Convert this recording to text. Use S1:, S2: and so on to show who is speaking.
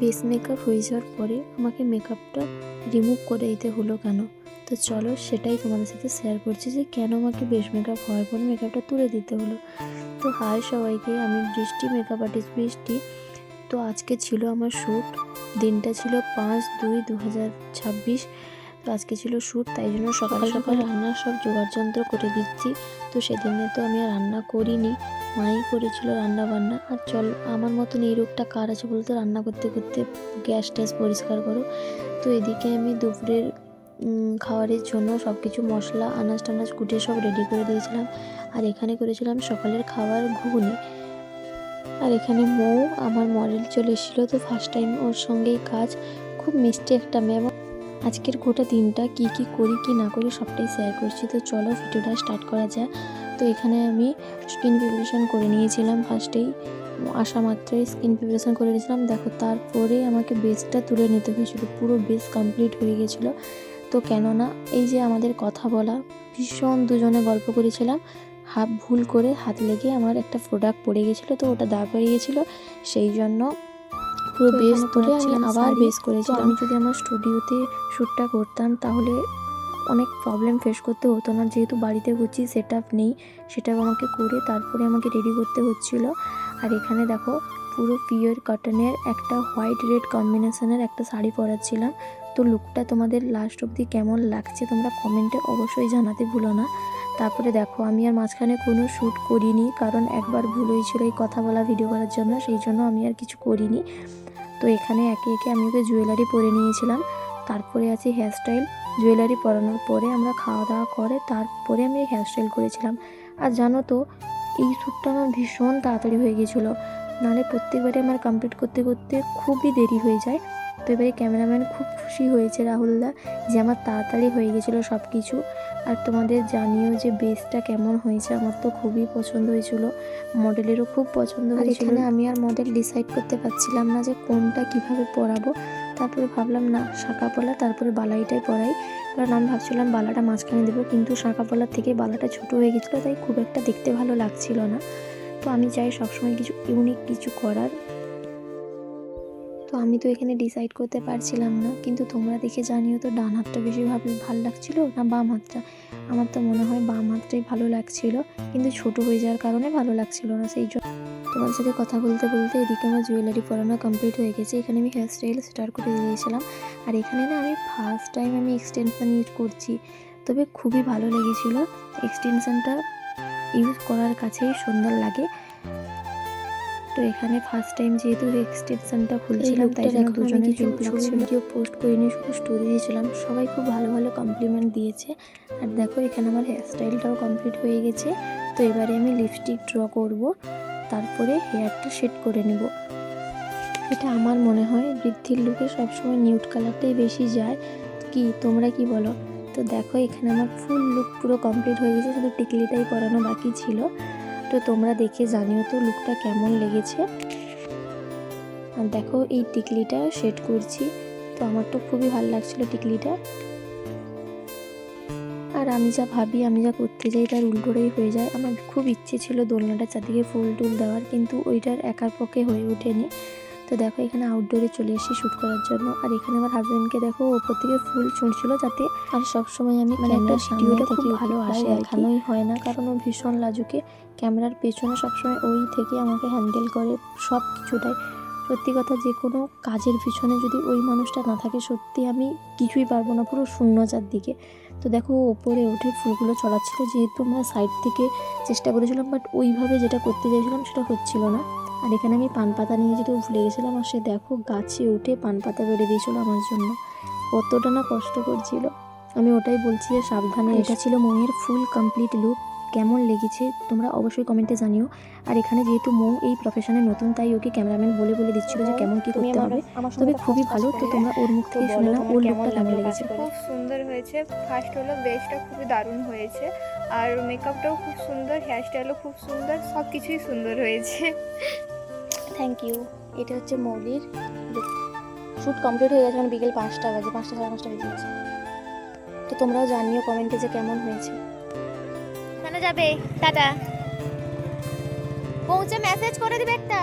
S1: Base makeup হয়ে যাওয়ার পরে আমাকে মেকআপটা রিমুভ করে দিতে হলো কেন? তো চলো সেটাই তোমাদের সাথে শেয়ার করছি যে কেন আমাকে বেশ মেকআপ হওয়ার পর মেকআপটা তুলে দিতে হলো। তো হাই সবাইকে, আমি বৃষ্টি মেকআপ আর্টিস্ট বৃষ্টি। তো আজকে ছিল আমার শ্যুট দিনটা ছিল পাঁচ দুই দু হাজার ছাব্বিশ। তো আজকে ছিল শ্যুট তাই জন্য সকাল সকাল রান্নার সব জোগাড়যন্ত্র করে দিচ্ছি। তো সেদিনে তো আমি আর রান্না করিনি মাই করেছিল রান্না বান্না আর চল আমার মতন এই রোগটা কার আছে বলতে? রান্না করতে করতে গ্যাস ট্যাস পরিষ্কার করো। তো এদিকে আমি দুপুরের খাবারের জন্য সব কিছু মশলা আনাজ টানাজ কুটে সব রেডি করে দিয়েছিলাম। আর এখানে করেছিলাম সকালের খাবার ঘুগনি। আর এখানে মৌ আমার মডেল চলে এসেছিল। তো ফার্স্ট টাইম ওর সঙ্গেই কাজ। খুব মিষ্টি একটা ম্যাম আজকের গোটা দিনটা কি কি করি কি না করি সবটাই শেয়ার করছি। তো চলো ভিডিওটা স্টার্ট করা যায় তো এখানে আমি স্কিন প্রিপারেশন করে নিয়েছিলাম ফার্স্টেই আসা মাত্রই স্কিন প্রিপারেশন করে নিয়েছিলাম। দেখো তারপরে আমাকে বেসটা তুলে নিতে হয়েছিল। পুরো বেস কমপ্লিট হয়ে গেছিল। তো কেননা এই যে আমাদের কথা বলা, ভীষণ দুজনে গল্প করেছিলাম। হাত ভুল করে হাত লেগে আমার একটা প্রোডাক্ট পড়ে গেছিল। তো ওটা দাগ হয়ে গেছিল। সেই জন্য পুরো বেস
S2: করেছি
S1: তুলে আমি আবার বেস
S2: করেছি।
S1: করেছিলাম আমি যদি আমার স্টুডিওতে শ্যুটটা করতাম তাহলে অনেক প্রবলেম ফেস করতে হতো না। যেহেতু বাড়িতে করছি সেট আপ নেই সেটা আমাকে করে তারপরে আমাকে রেডি করতে হচ্ছিল। আর এখানে দেখো পুরো পিওর কটনের একটা হোয়াইট রেড কম্বিনেশনের একটা শাড়ি পরাচ্ছিলাম। তো লুকটা তোমাদের লাস্ট অবধি কেমন লাগছে তোমরা কমেন্টে অবশ্যই জানাতে ভুলো না। তারপরে দেখো, আমি আর মাঝখানে কোনো শ্যুট করিনি, কারণ একবার ভুল হয়েছিল এই কথা বলা ভিডিও করার জন্য, সেই জন্য আমি আর কিছু করিনি। তো এখানে একে একে আমি ওকে জুয়েলারি পরে নিয়েছিলাম। তারপরে আছে হেয়ারস্টাইল জুয়েলারি পরানোর পরে আমরা খাওয়া দাওয়া করে তারপরে আমি হেয়ারস্টাইল করেছিলাম। আর জানো তো, এই শ্যুটটা আমার ভীষণ তাড়াতাড়ি হয়ে গেছিল। নাহলে প্রত্যেকবারে আমার কমপ্লিট করতে করতে খুবই দেরি হয়ে যায়। তো এবারে ক্যামেরাম্যান খুব খুশি হয়েছে রাহুলদা যে আমার তাড়াতাড়ি হয়ে গেছিল সব কিছু আর তোমাদের জানিও যে বেসটা কেমন হয়েছে আমার তো খুবই পছন্দ হয়েছিল। মডেলেরও খুব পছন্দ হয়েছিল। আমি আর মডেল ডিসাইড করতে পারছিলাম না যে কোনটা কীভাবে পরাবো। তারপরে ভাবলাম না শাঁকা পলা তারপরে বালাইটাই পরাই। কারণ আমি ভাবছিলাম বালাটা মাঝখানে দেবো কিন্তু শাঁকা পলার থেকে বালাটা ছোট হয়ে গেছিল তাই খুব একটা দেখতে ভালো লাগছিল না। তো আমি চাই সবসময় কিছু ইউনিক কিছু করার। তো আমি তো এখানে ডিসাইড করতে পারছিলাম না। কিন্তু তোমরা দেখে জানিও তো, ডান হাতটা বেশি ভাবে, ভালো লাগছিল না বাম হাতটা? আমার তো মনে হয় বাম হাতটাই ভালো লাগছিল, কিন্তু ছোট হয়ে যাওয়ার কারণে ভালো লাগছিল না। সেই জন্য তোমার সাথে কথা বলতে বলতে এদিকে আমার জুয়েলারি পরানো কমপ্লিট হয়ে গেছে। এখানে আমি হেয়ার স্টাইল স্টার্ট করে দিয়েছিলাম। আর এখানে না আমি ফার্স্ট টাইম আমি এক্সটেনশন ইউজ করছি। তবে খুবই ভালো লেগেছিলো। এক্সটেনশনটা ইউজ করার কাছেই সুন্দর লাগে। তো এখানে ফার্স্ট টাইম যেহেতু এক্সটেনশনটা খুলছিলাম তাই জন্য দুজনে হেল্প লাগছিল ভিডিও পোস্ট করিনি শুধু স্টোরি দিয়েছিলাম। সবাই খুব ভালো ভালো কমপ্লিমেন্ট দিয়েছে। আর দেখো এখানে আমার হেয়ার স্টাইলটাও কমপ্লিট হয়ে গেছে। তো এবারে আমি লিপস্টিক ড্র করব তারপরে হেয়ারটা সেট করে নেব। এটা আমার মনে হয় বৃদ্ধির লুকে সবসময় নিউট কালারটাই বেশি যায়। কি তোমরা কি বলো? তো দেখো এখানে আমার ফুল লুক পুরো কমপ্লিট হয়ে গেছে শুধু টিকলিটাই করানো বাকি ছিল। তো তোমরা দেখে জানিও তো লুকটা কেমন লেগেছে। আর দেখো এই টিকলিটা সেট করছি, তো আমার তো খুবই ভালো লাগছিল টিকলিটা। আর আমি যা ভাবি, আমি যা করতে যাই, তার উল্টোটাই হয়ে যায়। আমার খুব ইচ্ছে ছিল দোলনাটা চারদিকে ফুল টুল দেওয়ার, কিন্তু ওইটার একার পক্ষে হয়ে ওঠেনি। তো দেখো এখানে আউটডোরে চলে এসেছি শ্যুট করার জন্য। আর এখানে আমার হাজবেন্ডকে দেখো ওপর থেকে ফুল ছুঁড়ছিল যাতে আর সবসময় আমি
S2: মানে একটা
S1: ভিডিওটা খুব ভালো আসে দেখানোই হয় না কারণ ও ভীষণ লাজুকে। ক্যামেরার পেছনে সবসময় ওই থেকে আমাকে হ্যান্ডেল করে সব কিছুটাই সত্যি কথা যে কোনো কাজের পিছনে যদি ওই মানুষটা না থাকে সত্যি আমি কিছুই পারব না পুরো শূন্য চারদিকে তো দেখো ওপরে উঠে ফুলগুলো ছড়াচ্ছিল যেহেতু আমরা সাইড থেকে চেষ্টা করেছিলাম বাট ওইভাবে যেটা করতে চাইছিলাম সেটা হচ্ছিল না। আর এখানে আমি পান পাতা নিয়ে যেতে ভুলে গেছিলাম আর সে দেখো গাছে উঠে পান পাতা বেড়ে দিয়েছিল আমার জন্য। কতটা না কষ্ট করছিল। আমি ওটাই বলছি যে সাবধানে এটা ছিল মৌয়ের ফুল কমপ্লিট লুক কেমন লেগেছে তোমরা অবশ্যই কমেন্টে জানিও। আর এখানে যেহেতু মৌ এই প্রফেশনে নতুন তাই ওকে ক্যামেরাম্যান বলে বলে দিচ্ছিল যে কেমন কি করতে হবে। তবে খুবই ভালো তো তোমরা ওর মুখ থেকে শুনে নাও ওর লুকটা কেমন লেগেছে।
S3: খুব সুন্দর হয়েছে। ফার্স্ট হলো বেসটা খুবই দারুণ হয়েছে। আর মেকআপটাও খুব সুন্দর হেয়ার হেয়ারস্টাইলও খুব সুন্দর সব কিছুই সুন্দর হয়েছে।
S2: থ্যাংক ইউ এটা হচ্ছে মৌলির শ্যুট কমপ্লিট হয়ে গেছে মানে বিকেল পাঁচটা বাজে, পাঁচটা সাড়ে পাঁচটা বেজে গেছে। তো তোমরাও জানিও কমেন্টে যে কেমন হয়েছে।
S4: কেন যাবে, টাটা। পৌঁছে মেসেজ করে দিবে একটা।